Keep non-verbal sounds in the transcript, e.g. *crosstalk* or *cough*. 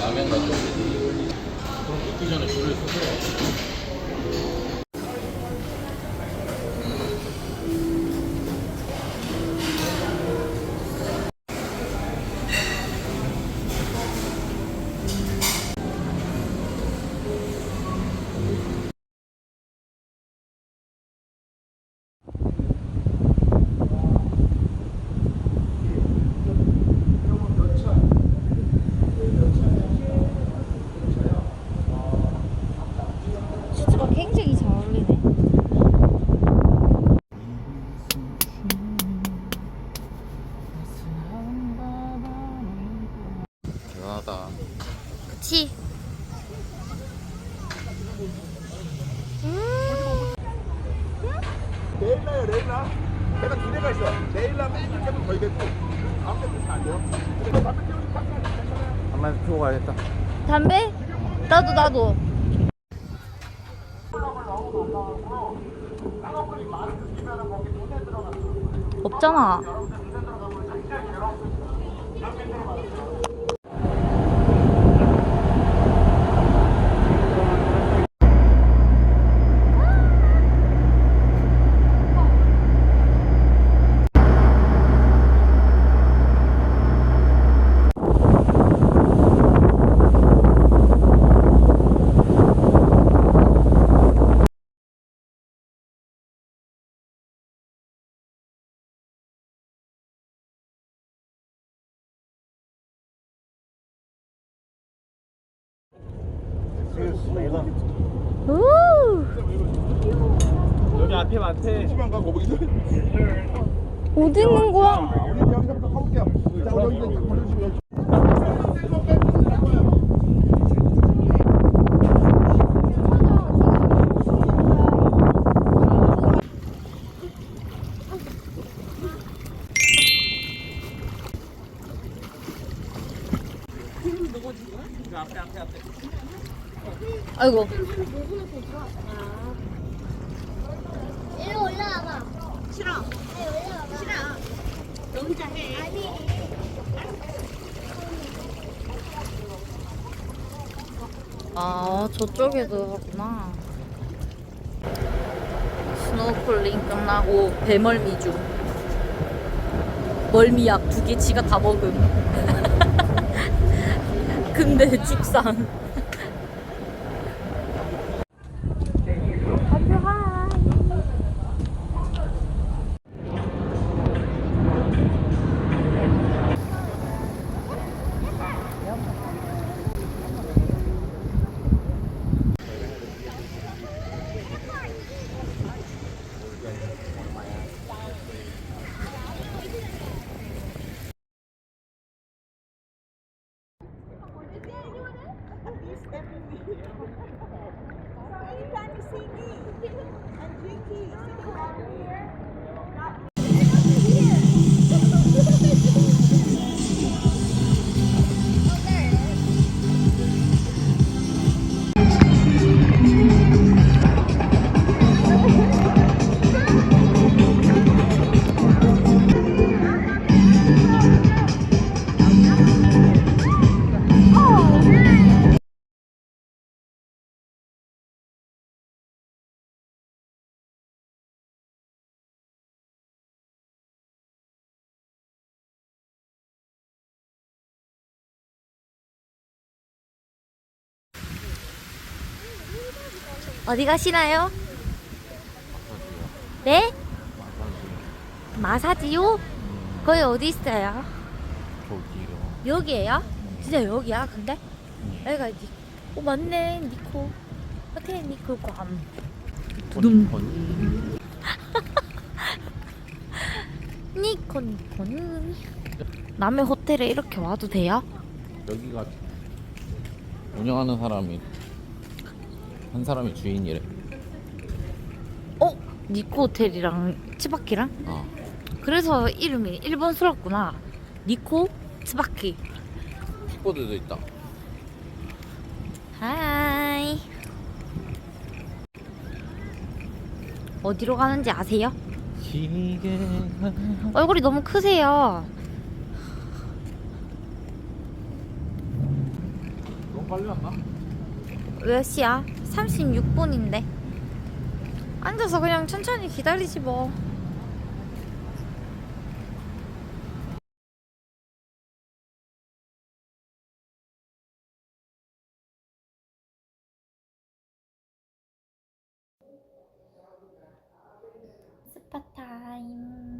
라면 같은 그럼 끓기 전에 불을 끄고 슈즈가 굉장히 잘 어울리네. 대단하다 그치? 레일라요 레일라 내가 두 대가 있어 레일라 맨 끝에는 거의 됐고 돼요 근데 담배 피우는 괜찮아요 피고 가야겠다 담배? 나도 나도. 없잖아. 우! 여기 앞에 앞에 시간 가고 거기 있어 어디 있는 거야? 우리 여기서부터 가볼게요 자 우리 여기 이제 걸려주시면 아이고. 이리 올라와봐. 싫어. 아니, 올라와봐. 싫어. 너 혼자 해. 아니. 아, 저쪽에도 하구나. 스노클링 끝나고 배멀미 중. 멀미약 두개 지가 다 먹음. *laughs* 근데 죽상. TV. And Ricky. 어디 가시나요? 네? 마사지요? 거기 어디 있어요? 저기요 여기에요? 진짜 여기야? 근데? 여기가 니, 어 맞네 니코 호텔 니코 괌 두둠. 니코 니코는 *laughs* 남의 호텔에 이렇게 와도 돼요? 여기가 운영하는 사람이 한 사람이 주인이래 어? 니코 호텔이랑 치바키랑? 어 그래서 이름이 일본스럽구나 니코 치바키 킥보드도 있다 하이 어디로 가는지 아세요? 시계가 얼굴이 너무 크세요 빨리 왔나? 몇 시야? 36분인데. 앉아서 그냥 천천히 기다리지 뭐. 스파 타임.